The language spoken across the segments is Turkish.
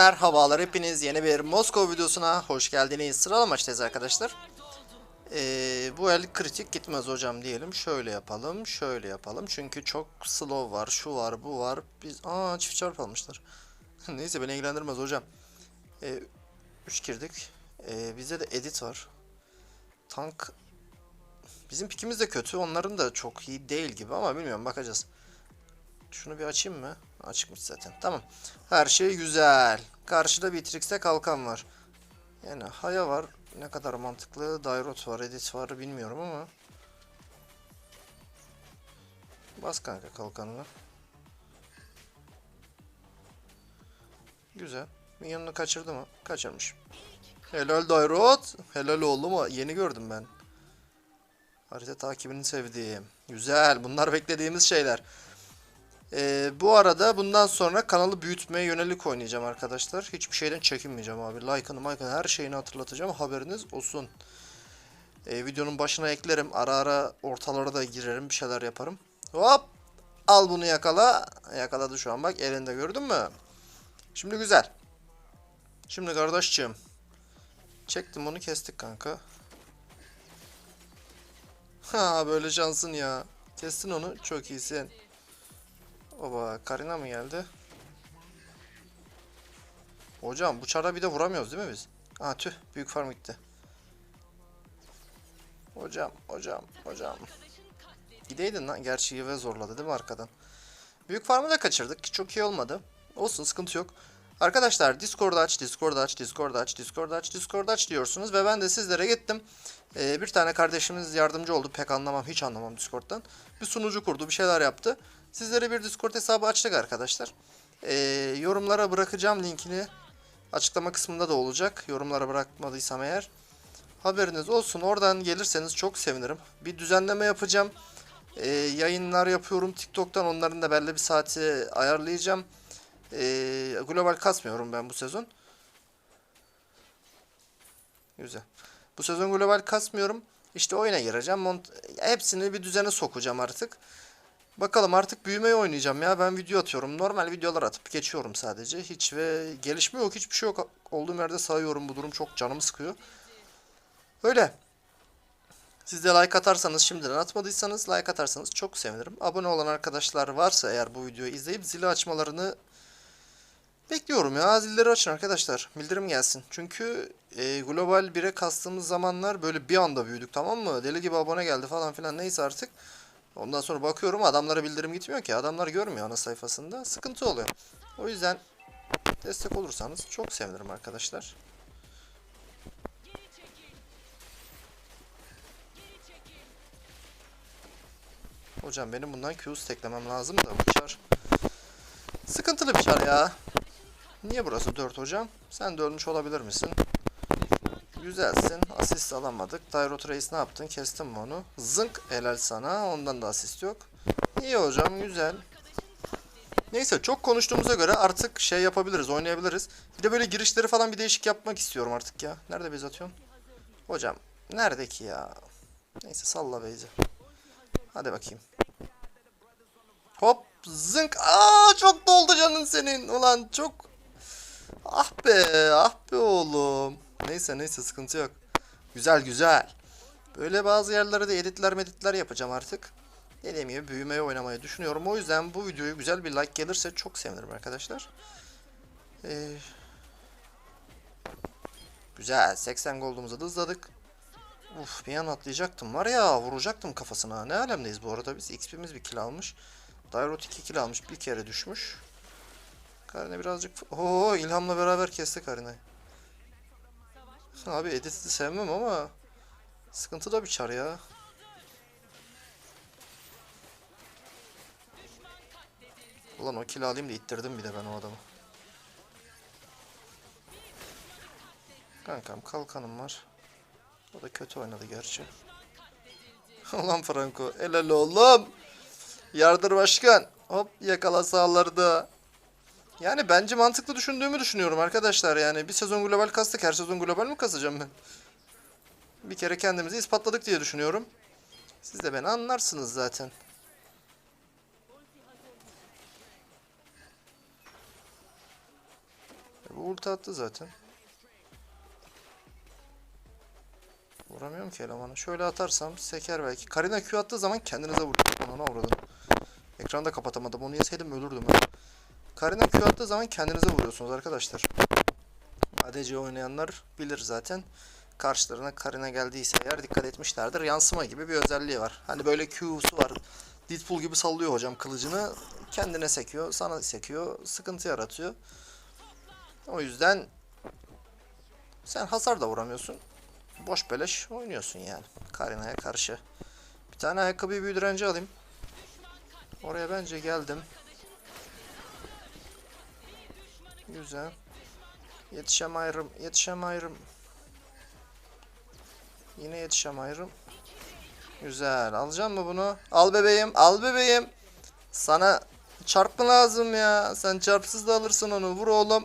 merhabalar hepiniz yeni bir Moskova videosuna hoş geldiniz. Sıralama maçtayız arkadaşlar. Ee, bu el kritik gitmez hocam diyelim. Şöyle yapalım, şöyle yapalım. Çünkü çok slow var, şu var, bu var. Biz aa çift çarp almışlar. Neyse beni ilgilendirmez hocam. Ee, 3 girdik. Ee, bizde de edit var. Tank Bizim pikimiz de kötü. Onların da çok iyi değil gibi ama bilmiyorum bakacağız. Şunu bir açayım mı? Açıkmış zaten. Tamam. Her şey güzel. Karşıda Beatrix'te kalkan var. Yani Haya var. Ne kadar mantıklı. Dairot var, Edit var bilmiyorum ama. Bas kanka kalkanını. Güzel. Minyonunu kaçırdı mı? Kaçırmış. Helal Dairot. Helal oğlum. Yeni gördüm ben. Harita takibini sevdiğim. Güzel. Bunlar beklediğimiz şeyler. Ee, bu arada bundan sonra kanalı büyütmeye yönelik oynayacağım arkadaşlar. Hiçbir şeyden çekinmeyeceğim abi. Like'ını, like'ını her şeyini hatırlatacağım. Haberiniz olsun. Ee, videonun başına eklerim. Ara ara ortalara da girerim. Bir şeyler yaparım. Hop! Al bunu yakala. Yakaladı şu an bak. Elinde gördün mü? Şimdi güzel. Şimdi kardeşciğim. Çektim onu kestik kanka. Ha böyle şansın ya. Kestin onu. Çok iyisin. Oba Karina mı geldi? Hocam bu çara bir de vuramıyoruz değil mi biz? Ha tüh büyük farm gitti. Hocam hocam hocam. Gideydin lan. Gerçi Yve zorladı değil mi arkadan? Büyük farmı da kaçırdık. Çok iyi olmadı. Olsun sıkıntı yok. Arkadaşlar Discord aç, Discord aç, Discord aç, Discord aç, Discord aç diyorsunuz ve ben de sizlere gittim. Ee, bir tane kardeşimiz yardımcı oldu. Pek anlamam, hiç anlamam Discord'dan. Bir sunucu kurdu, bir şeyler yaptı. Sizlere bir Discord hesabı açtık arkadaşlar. Ee, yorumlara bırakacağım linkini. Açıklama kısmında da olacak. Yorumlara bırakmadıysam eğer. Haberiniz olsun. Oradan gelirseniz çok sevinirim. Bir düzenleme yapacağım. Ee, yayınlar yapıyorum TikTok'tan. Onların da belli bir saati ayarlayacağım. Ee, global kasmıyorum ben bu sezon. Güzel. Bu sezon global kasmıyorum. İşte oyuna gireceğim. Mont hepsini bir düzene sokacağım artık. Bakalım artık büyümeyi oynayacağım ya. Ben video atıyorum. Normal videolar atıp geçiyorum sadece. Hiç ve gelişme yok. Hiçbir şey yok. Olduğum yerde sayıyorum. Bu durum çok canımı sıkıyor. Öyle. Siz de like atarsanız şimdiden atmadıysanız like atarsanız çok sevinirim. Abone olan arkadaşlar varsa eğer bu videoyu izleyip zili açmalarını bekliyorum ya. Zilleri açın arkadaşlar. Bildirim gelsin. Çünkü e, global 1'e kastığımız zamanlar böyle bir anda büyüdük tamam mı? Deli gibi abone geldi falan filan neyse artık. Ondan sonra bakıyorum adamlara bildirim gitmiyor ki. Adamlar görmüyor ana sayfasında. Sıkıntı oluyor. O yüzden destek olursanız çok sevinirim arkadaşlar. Hocam benim bundan Q teklemem lazım da bu çar sıkıntılı bir çar ya. Niye burası 4 hocam? Sen de ölmüş olabilir misin? Güzelsin. Asist alamadık. Dairot Reis ne yaptın? Kestin mi onu? Zınk helal sana. Ondan da asist yok. İyi hocam güzel. Neyse çok konuştuğumuza göre artık şey yapabiliriz, oynayabiliriz. Bir de böyle girişleri falan bir değişik yapmak istiyorum artık ya. Nerede bez atıyorsun? Hocam nerede ki ya? Neyse salla beyzi. Hadi bakayım. Hop zınk. Aa çok doldu canın senin. Ulan çok. Ah be ah be oğlum. Neyse neyse sıkıntı yok. Güzel güzel. Böyle bazı yerlere de editler meditler yapacağım artık. Dediğim gibi büyümeye oynamayı düşünüyorum. O yüzden bu videoyu güzel bir like gelirse çok sevinirim arkadaşlar. Ee, güzel. 80 gold'umuzu da hızladık. Uf bir an atlayacaktım. Var ya vuracaktım kafasına. Ne alemdeyiz bu arada biz. XP'miz bir kill almış. Dairot 2 kill almış. Bir kere düşmüş. Karine birazcık... Oo İlham'la beraber kesti Abi Edith'i sevmem ama sıkıntı da bir çar ya. Ulan o kill alayım da ittirdim bir de ben o adamı. Kankam kalkanım var. O da kötü oynadı gerçi. Ulan Franco helal oğlum. Yardır başkan. Hop yakala sağlarda. Yani bence mantıklı düşündüğümü düşünüyorum arkadaşlar. Yani bir sezon global kastık. Her sezon global mi kasacağım ben? Bir kere kendimizi ispatladık diye düşünüyorum. Siz de beni anlarsınız zaten. Bu ulti attı zaten. Vuramıyorum ki elemanı. Şöyle atarsam seker belki. Karina Q attığı zaman kendinize vuruyor. Ona uğradım. Ekranda kapatamadım. Onu yeseydim ölürdüm ben. Karina Q attığı zaman kendinize vuruyorsunuz arkadaşlar. ADC oynayanlar bilir zaten. Karşılarına Karina geldiyse eğer dikkat etmişlerdir. Yansıma gibi bir özelliği var. Hani böyle Q'su var. Deadpool gibi sallıyor hocam kılıcını. Kendine sekiyor, sana sekiyor. Sıkıntı yaratıyor. O yüzden sen hasar da vuramıyorsun. Boş beleş oynuyorsun yani. Karina'ya karşı. Bir tane ayakkabıyı büyü direnci alayım. Oraya bence geldim. Güzel. Yetişemiyorum, yetişemiyorum. Yine yetişemiyorum. Güzel. Alacağım mı bunu? Al bebeğim, al bebeğim. Sana çarp mı lazım ya? Sen çarpsız da alırsın onu. Vur oğlum.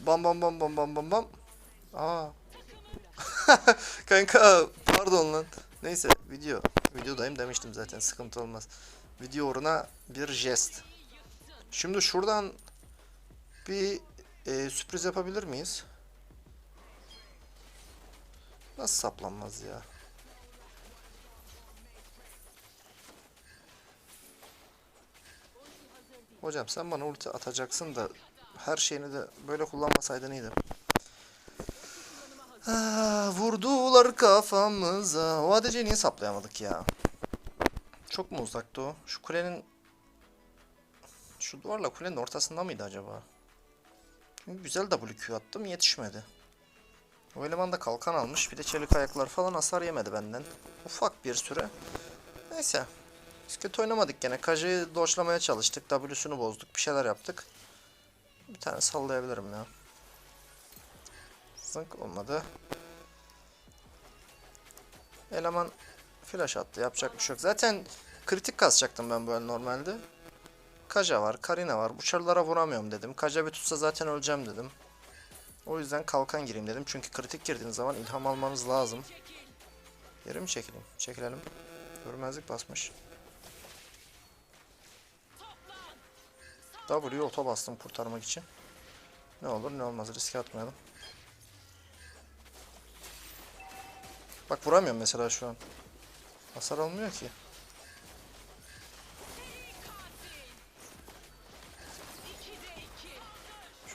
Bam bam bam bam bam bam bam. Aa. Kanka pardon lan. Neyse video. Videodayım demiştim zaten sıkıntı olmaz. Video uğruna bir jest. Şimdi şuradan bir e, sürpriz yapabilir miyiz? Nasıl saplanmaz ya? Hocam sen bana ulti atacaksın da her şeyini de böyle kullanmasaydın iyiydi. Vurdular kafamıza. O ADC'yi niye saplayamadık ya? Çok mu uzaktı o? Şu kulenin... Şu duvarla kulenin ortasında mıydı acaba? Güzel WQ attım yetişmedi. O eleman kalkan almış. Bir de çelik ayaklar falan hasar yemedi benden. Ufak bir süre. Neyse. Biz kötü oynamadık gene. Kaja'yı doşlamaya çalıştık. W'sunu bozduk. Bir şeyler yaptık. Bir tane sallayabilirim ya. Zınk olmadı. Eleman flash attı. Yapacak bir şey yok. Zaten kritik kasacaktım ben böyle normalde. Kaja var, Karina var. Bu çarlara vuramıyorum dedim. Kaja bir tutsa zaten öleceğim dedim. O yüzden kalkan gireyim dedim. Çünkü kritik girdiğiniz zaman ilham almanız lazım. Geri mi çekileyim? Çekilelim. Görmezlik basmış. W oto bastım kurtarmak için. Ne olur ne olmaz riske atmayalım. Bak vuramıyorum mesela şu an. Hasar almıyor ki.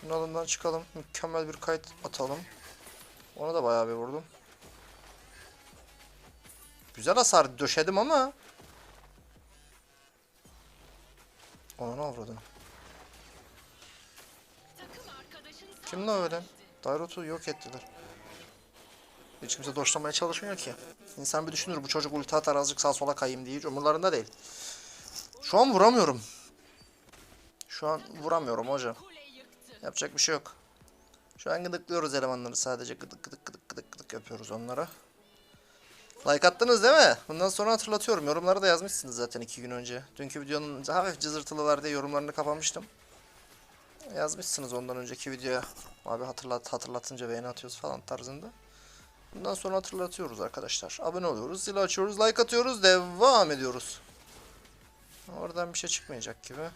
Şunun çıkalım. Mükemmel bir kayıt atalım. Ona da bayağı bir vurdum. Güzel hasar döşedim ama. Ona ne avradın? Kim lan öyle? Dairot'u yok ettiler. Hiç kimse doşlamaya çalışmıyor ki. İnsan bir düşünür bu çocuk ulti atar azıcık sağa sola kayayım diye hiç umurlarında değil. Şu an vuramıyorum. Şu an vuramıyorum hocam. Yapacak bir şey yok. Şu an gıdıklıyoruz elemanları sadece gıdık gıdık gıdık gıdık gıdık yapıyoruz onlara. Like attınız değil mi? Bundan sonra hatırlatıyorum. Yorumlara da yazmışsınız zaten iki gün önce. Dünkü videonun hafif cızırtılı var diye yorumlarını kapamıştım. Yazmışsınız ondan önceki videoya. Abi hatırlat hatırlatınca beğeni atıyoruz falan tarzında. Bundan sonra hatırlatıyoruz arkadaşlar. Abone oluyoruz, zil açıyoruz, like atıyoruz, devam ediyoruz. Oradan bir şey çıkmayacak gibi.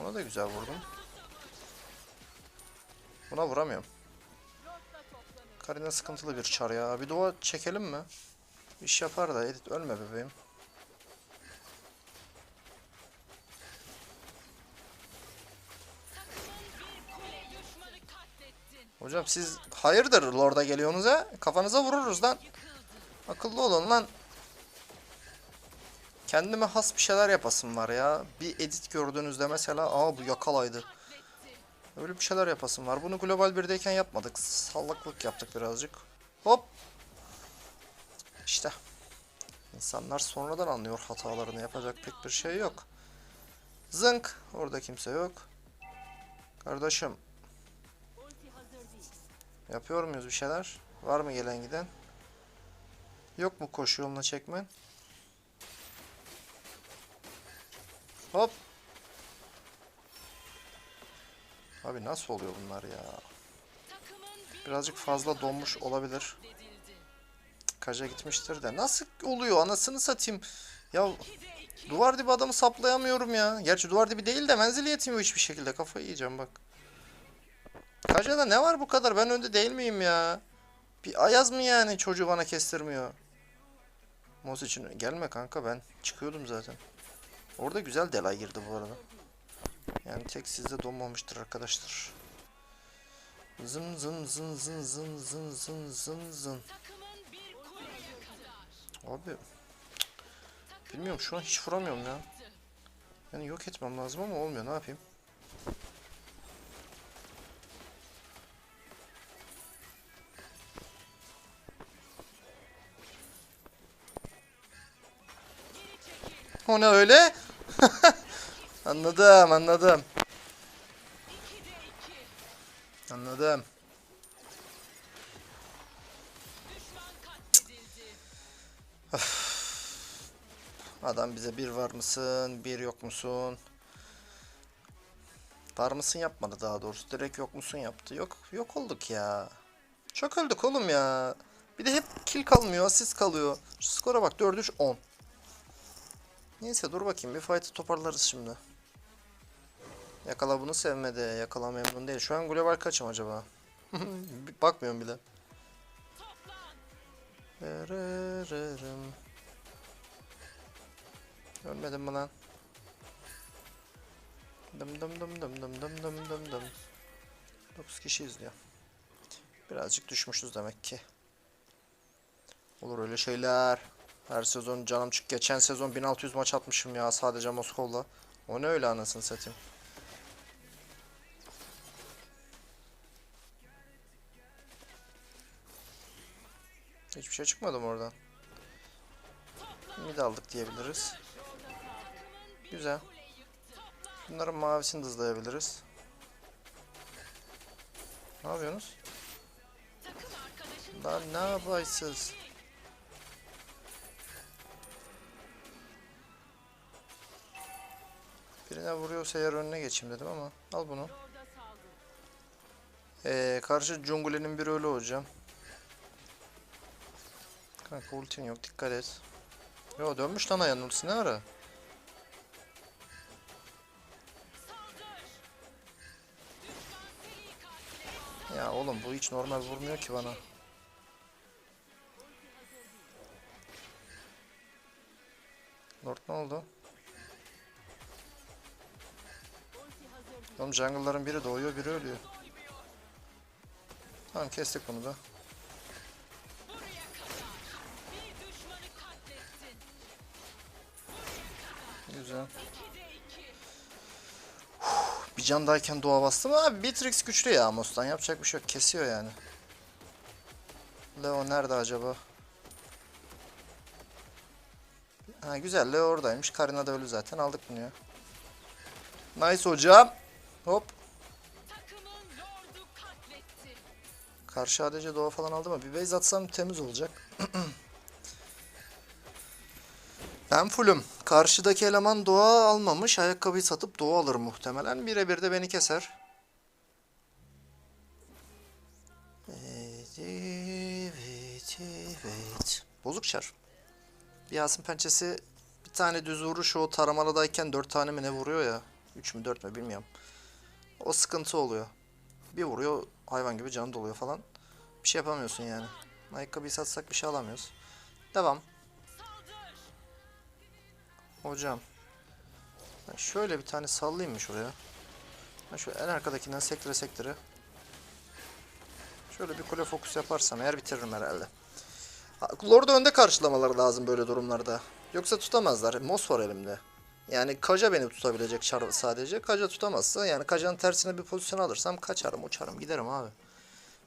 Ona da güzel vurdum. Buna vuramıyorum. Karina sıkıntılı bir çar ya. Bir dua çekelim mi? İş yapar da Edit ölme bebeğim. Hocam siz hayırdır Lord'a geliyorsunuz ha? Kafanıza vururuz lan. Akıllı olun lan. Kendime has bir şeyler yapasım var ya. Bir edit gördüğünüzde mesela aa bu yakalaydı. Öyle bir şeyler yapasım var. Bunu global 1'deyken yapmadık. Sallaklık yaptık birazcık. Hop. İşte. İnsanlar sonradan anlıyor hatalarını. Yapacak pek bir şey yok. Zınk. Orada kimse yok. Kardeşim. Yapıyor muyuz bir şeyler? Var mı gelen giden? Yok mu koşu yoluna çekmen? Hop. Abi nasıl oluyor bunlar ya? Birazcık fazla donmuş olabilir. Kaja gitmiştir de. Nasıl oluyor anasını satayım. Ya duvar dibi adamı saplayamıyorum ya. Gerçi duvar dibi değil de menzili yetmiyor hiçbir şekilde. Kafayı yiyeceğim bak. Kaja'da ne var bu kadar? Ben önde değil miyim ya? Bir ayaz mı yani çocuğu bana kestirmiyor? Mos için gelme kanka ben çıkıyordum zaten. Orada güzel delay girdi bu arada. Yani tek sizde donmamıştır arkadaşlar. Zın zın zın zın zın zın zın zın zın. Abi bilmiyorum şu an hiç vuramıyorum ya. Yani yok etmem lazım ama olmuyor ne yapayım? O ne öyle? anladım anladım. Anladım. Adam bize bir var mısın, bir yok musun? Var mısın yapmadı daha doğrusu. Direkt yok musun yaptı. Yok yok olduk ya. Çok öldük oğlum ya. Bir de hep kill kalmıyor, asist kalıyor. Şu skora bak 4 3 10. Neyse dur bakayım bir fight'ı toparlarız şimdi. Yakala bunu sevmedi. Yakala memnun değil. Şu an global kaçım acaba? Bakmıyorum bile. Erererem. Ölmedim mi lan? Dım dım dım dım dım dım dım dım dım. 9 kişi izliyor. Birazcık düşmüşüz demek ki. Olur öyle şeyler. Her sezon canım çık. Geçen sezon 1600 maç atmışım ya sadece Moskov'la. O ne öyle anasını satayım. Hiçbir şey çıkmadı mı oradan? Mid aldık diyebiliriz. Güzel. Bunların mavisini hızlayabiliriz. Ne yapıyorsunuz? Lan ne yapaysınız? Birine vuruyorsa eğer önüne geçeyim dedim ama al bunu. Ee, karşı Jungle'nin biri öyle hocam. Kanka ultin yok dikkat et. Yo dönmüş lan ayağının ultisi ne ara? Ya oğlum bu hiç normal vurmuyor ki bana. Lord ne oldu? Oğlum jungle'ların biri doğuyor biri ölüyor. Tamam kestik bunu da. Güzel. Uf, bir candayken doğa bastım. Abi Beatrix güçlü ya Amos'tan. Yapacak bir şey yok. Kesiyor yani. Leo nerede acaba? Ha güzel Leo oradaymış. Karina da ölü zaten. Aldık bunu ya. Nice hocam. Hop. Karşı ADC doğa falan aldı mı? Bir base atsam temiz olacak. Ben fullüm. Karşıdaki eleman doğa almamış. Ayakkabıyı satıp doğa alır muhtemelen. Birebir de beni keser. Evet, evet, evet. Bozuk çar. Bir Yasin pençesi bir tane düz vuruş o taramalıdayken dört tane mi ne vuruyor ya. Üç mü dört mü bilmiyorum. O sıkıntı oluyor. Bir vuruyor hayvan gibi canı doluyor falan. Bir şey yapamıyorsun yani. Ayakkabıyı satsak bir şey alamıyoruz. Devam. Hocam. Ben şöyle bir tane sallayayım mı şuraya? Ben şu en arkadakinden sektire sektire. Şöyle bir kule fokus yaparsam eğer bitiririm herhalde. Ha, Lord'u önde karşılamaları lazım böyle durumlarda. Yoksa tutamazlar. Mos var elimde. Yani Kaja beni tutabilecek çar sadece. Kaja tutamazsa yani Kaja'nın tersine bir pozisyon alırsam kaçarım uçarım giderim abi.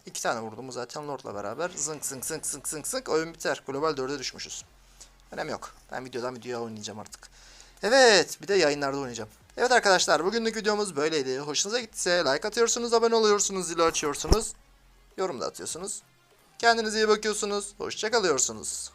İki tane vurdum zaten Lord'la beraber. Zınk zınk zınk zınk zınk zınk oyun biter. Global 4'e düşmüşüz. Önem yok. Ben videodan videoya oynayacağım artık. Evet bir de yayınlarda oynayacağım. Evet arkadaşlar bugünlük videomuz böyleydi. Hoşunuza gittiyse like atıyorsunuz, abone oluyorsunuz, zili açıyorsunuz. Yorum da atıyorsunuz. Kendinize iyi bakıyorsunuz. Hoşça kalıyorsunuz.